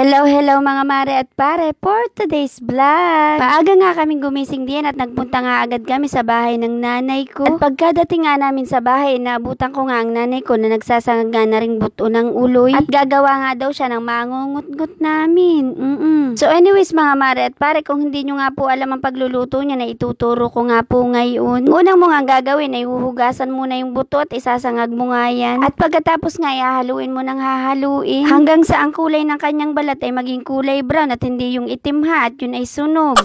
Hello, hello mga mare at pare for today's vlog. Paaga nga kaming gumising din at nagpunta nga agad kami sa bahay ng nanay ko. At pagkadating nga namin sa bahay, naabutan ko nga ang nanay ko na nagsasangag nga na ring buto ng uloy. At gagawa nga daw siya ng mangungut-ngut namin. Mm-mm. So anyways mga mare at pare, kung hindi nyo nga po alam ang pagluluto niya na ituturo ko nga po ngayon. Unang mo nga gagawin ay huhugasan muna yung buto at isasangag mo nga yan. At pagkatapos nga ihahaluin mo ng hahaluin hanggang sa ang kulay ng kanyang balat ay maging kulay brown at hindi yung itim ha at yun ay sunog.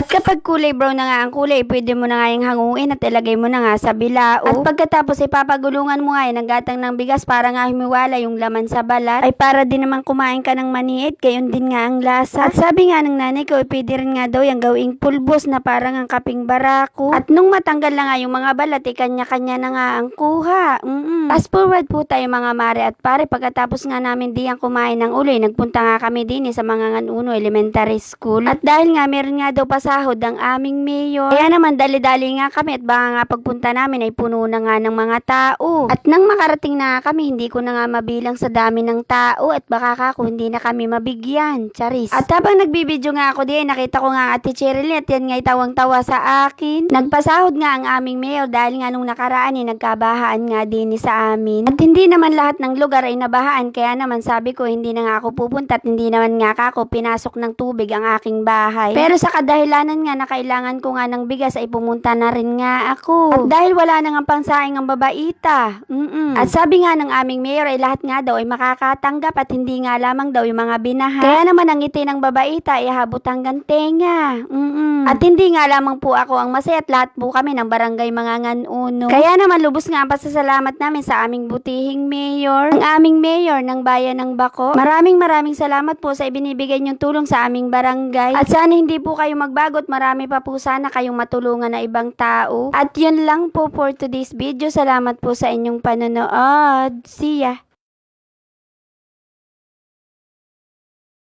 At kapag kulay brown na nga ang kulay, pwede mo na nga yung hanguin at ilagay mo na nga sa bilao. At pagkatapos ay papagulungan mo nga yan ng gatang ng bigas para nga humiwala yung laman sa balat. Ay para din naman kumain ka ng maniit, gayon din nga ang lasa. At sabi nga ng nanay ko, pwede rin nga daw yung gawing pulbos na parang ang kaping barako. At nung matanggal na nga yung mga balat, ay kanya-kanya na nga ang kuha. Mm-mm. Fast forward po tayo mga mare at pare, pagkatapos nga namin di ang kumain ng uloy, nagpunta nga kami din eh, sa mga nganuno elementary school. At dahil nga meron nga daw pasahod ang aming mayor, kaya naman dali-dali nga kami at baka nga pagpunta namin ay puno na nga ng mga tao. At nang makarating na kami, hindi ko na nga mabilang sa dami ng tao at baka kako hindi na kami mabigyan. Charis. At habang nagbibideo nga ako di, nakita ko nga ate Cheryl at yan nga tawang-tawa sa akin. Nagpasahod nga ang aming mayor dahil nga nung nakaraan eh, nagkabahaan nga din sa amin. At hindi naman lahat ng lugar ay nabahaan kaya naman sabi ko hindi na nga ako pupunta at hindi naman nga ako pinasok ng tubig ang aking bahay. Pero sa kadahilanan nga na kailangan ko nga ng bigas ay pumunta na rin nga ako. At dahil wala na nga pangsaing ang babaita. Mm-mm. At sabi nga ng aming mayor ay lahat nga daw ay makakatanggap at hindi nga lamang daw yung mga binaha. Kaya naman ang ngiti ng babaita ay habot hanggang tenga. Mm-mm. At hindi nga lamang po ako ang masaya at lahat po kami ng barangay mga nganuno. Kaya naman lubos nga ang pasasalamat namin sa aming butihing mayor, ang aming mayor ng bayan ng Bako. Maraming maraming salamat po sa ibinibigay niyong tulong sa aming barangay. At sana hindi po kayo magbago at marami pa po sana kayong matulungan na ibang tao. At yun lang po for today's video. Salamat po sa inyong panonood. See ya!